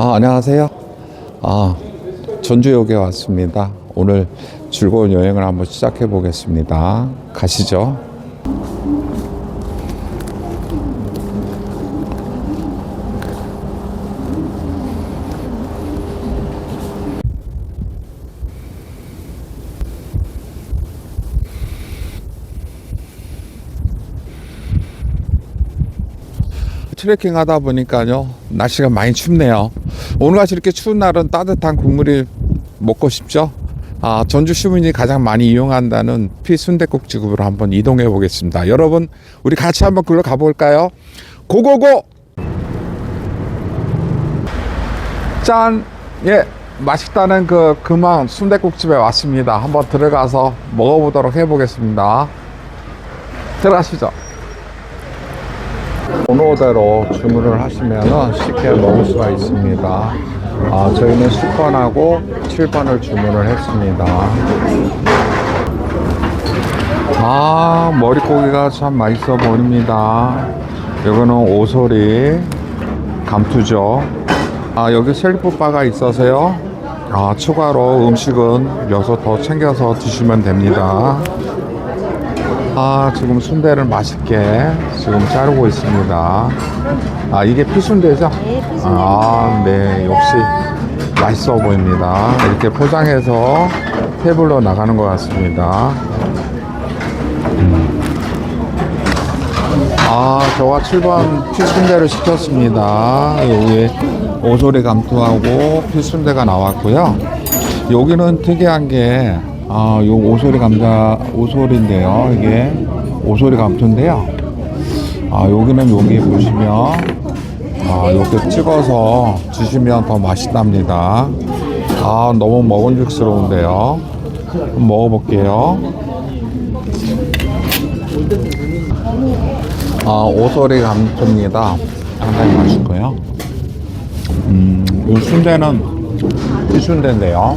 아, 안녕하세요. 아, 전주역에 왔습니다. 오늘 즐거운 여행을 한번 시작해 보겠습니다. 가시죠. 트레킹 하다 보니까요 날씨가 많이 춥네요. 오늘같이 이렇게 추운 날은 따뜻한 국물이 먹고 싶죠? 아, 전주 시민이 가장 많이 이용한다는 피순대국집으로 한번 이동해 보겠습니다. 여러분 우리 같이 한번 글로 가볼까요? 고고고! 짠예 맛있다는 그 금왕 순대국집에 왔습니다. 한번 들어가서 먹어보도록 해보겠습니다. 들어가시죠 번호대로 주문을 하시면 쉽게 먹을 수가 있습니다. 아, 저희는 10번하고 7번을 주문을 했습니다. 아, 머릿고기가 참 맛있어 보입니다. 이거는 오소리 감투죠. 아, 여기 셀프바가 있어서요. 아, 추가로 음식은 여기서 더 챙겨서 드시면 됩니다. 아, 지금 순대를 맛있게 지금 자르고 있습니다. 아, 이게 피순대죠? 네, 피순대입니다. 아, 네. 역시 맛있어 보입니다. 이렇게 포장해서 테이블로 나가는 것 같습니다. 음. 아, 저가 7번 피순대를 시켰습니다. 여기에 오소리 감투하고 피순대가 나왔고요. 여기는 특이한 게, 아, 요 오소리 감자, 오소리인데요. 이게 오소리 감투인데요. 아, 여기는 여기 보시면, 아, 이렇게 찍어서 주시면 더 맛있답니다. 아, 너무 먹음직스러운데요. 한번 먹어볼게요. 아, 오소리 감투입니다. 상당히 맛있고요. 음, 이 순대는 피순대인데요.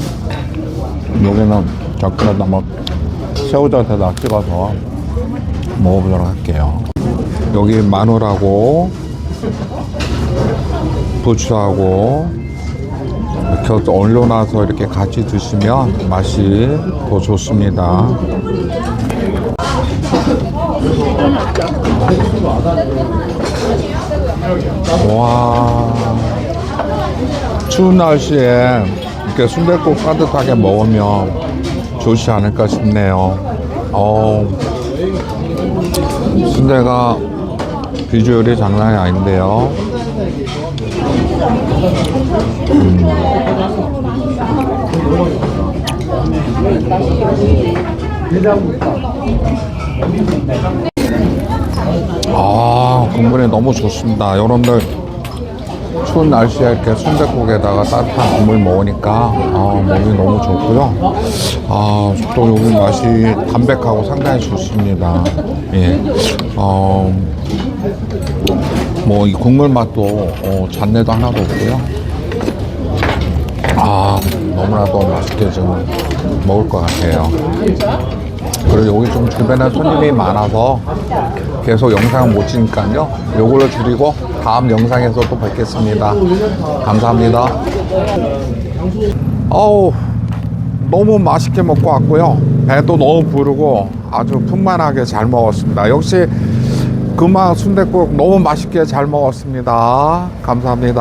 여기는 젓갈에다 뭐 새우젓에다 찍어서 먹어보도록 할게요. 여기 마늘하고 부추하고 이렇게 올려놔서 이렇게 같이 드시면 맛이 더 좋습니다. 와 추운 날씨에 이렇게 순대국 따뜻하게 먹으면 좋지 않을까 싶네요. 어 순대가 비주얼이 장난이 아닌데요. 아 국물이 너무 좋습니다. 여러분들 추운 날씨에 이렇게 순대국에다가 따뜻한 국물 먹으니까 아, 몸이 너무 좋고요. 아, 또 여기 맛이 담백하고 상당히 좋습니다. 예. 어, 뭐 이 국물 맛도 어, 잔내도 하나도 없고요. 아, 너무나도 맛있게 지금 먹을 것 같아요. 그리고 여기 좀 주변에 손님이 많아서 계속 영상 못 찍으니까요. 요걸로 줄이고 다음 영상에서 또 뵙겠습니다. 감사합니다. 어우, 너무 맛있게 먹고 왔고요. 배도 너무 부르고 아주 풍만하게 잘 먹었습니다. 역시 금방 순댓국 너무 맛있게 잘 먹었습니다. 감사합니다.